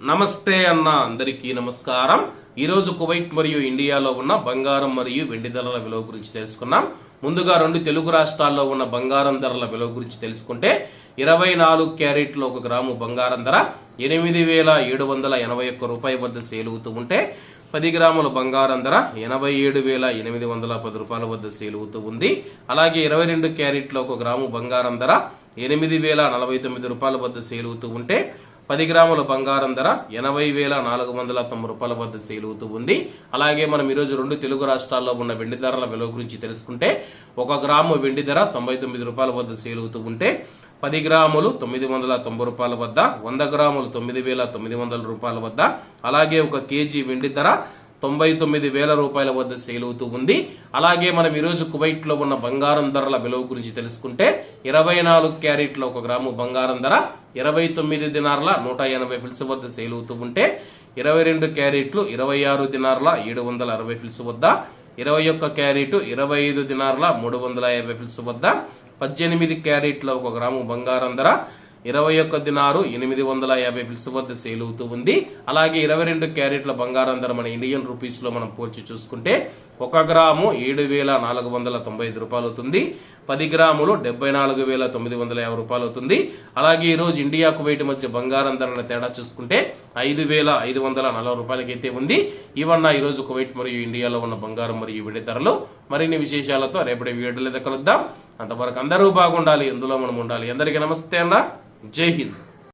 నమస్తే అన్న అందరికీ నమస్కారం. ఈ రోజు కువైట్ మరియు ఇండియాలో ఉన్న బంగారం మరియు వెండి ధరల విలువ గురించి తెలుసుకున్నాం. ముందుగా రెండు తెలుగు రాష్ట్రాల్లో ఉన్న బంగారం ధరల విలువ గురించి తెలుసుకుంటే ఇరవై నాలుగు క్యారెట్లు ఒక గ్రాము బంగారం ధర ఎనిమిది వేల ఏడు వందల ఎనభై ఒక్క రూపాయి వద్ద సేలుగుతూ ఉంటే పది గ్రాముల బంగారం ధర ఎనభై ఏడు వేల ఎనిమిది వందల పది రూపాయల వద్ద సేలుగుతూ ఉంది. అలాగే ఇరవై రెండు క్యారెట్లు ఒక గ్రాము బంగారం ధర ఎనిమిది వేల నలభై తొమ్మిది రూపాయల వద్ద సేలుగుతూ ఉంటే పది గ్రాముల బంగారం ధర ఎనభై వేల నాలుగు వందల తొంభై రూపాయల వద్ద సేలుగుతూ ఉంది. అలాగే మనం ఈరోజు రెండు తెలుగు రాష్ట్రాల్లో ఉన్న వెండి ధరల విలువ గురించి తెలుసుకుంటే ఒక గ్రాము వెండి ధర తొంభై తొమ్మిది రూపాయల వద్ద సేలుగుతూ ఉంటే పది గ్రాములు తొమ్మిది వందల తొంభై రూపాయల వద్ద వంద గ్రాములు తొమ్మిది వేల తొమ్మిది వందల రూపాయల వద్ద అలాగే ఒక కేజీ వెండి ధర తొంభై తొమ్మిది వేల రూపాయల వద్ద సేల్ అవుతూ ఉంది. అలాగే మనం ఈరోజు కువైట్లో ఉన్న బంగారం ధరల విలువ గురించి తెలుసుకుంటే ఇరవై నాలుగు క్యారెట్ల ఒక గ్రాము బంగారం ధర ఇరవై తొమ్మిది దినార్ల నూట ఎనభై ఫిల్స్ వద్ద సేల్ అవుతూ ఉంటే ఇరవై రెండు క్యారెట్లు ఇరవై ఆరు దినార్ల ఏడు వందల అరవై ఫిల్స్ వద్ద ఇరవై ఒక్క క్యారెట్ ఇరవై ఐదు దినార్ల మూడు వందల యాభై ఫిల్స్ వద్ద పద్దెనిమిది క్యారెట్ల ఒక గ్రాము బంగారం ధర ఇరవై ఒక్క దినారు ఎనిమిది వందల యాభై ఫిల్స్ వద్ద సేల్ అవుతూ ఉంది. అలాగే ఇరవై రెండు క్యారెట్ల బంగారం ధర మన ఇండియన్ రూపీస్లో మనం పోల్చి చూసుకుంటే ఒక గ్రాము ఏడు వేల నాలుగు వందల తొంభై ఐదు రూపాయలు అవుతుంది. పది గ్రాములు డెబ్బై నాలుగు వేల తొమ్మిది వందల యాభై రూపాయలు అవుతుంది. అలాగే ఈరోజు ఇండియాకు ఇండియా కువైట్ మధ్య బంగారం ధరల తేడా చూసుకుంటే ఐదు వేల ఐదు వందల నలభై రూపాయలకైతే ఉంది. ఇవన్న ఈ రోజు కువైట్ మరియు ఇండియాలో ఉన్న బంగారం మరియు విడి ధరలు. మరిన్ని విశేషాలతో రేపటి వీడియోలో కలుద్దాం. అంతవరకు అందరూ బాగుండాలి ఎందులో మనం ఉండాలి. అందరికీ నమస్తే అన్న. జై హింద్.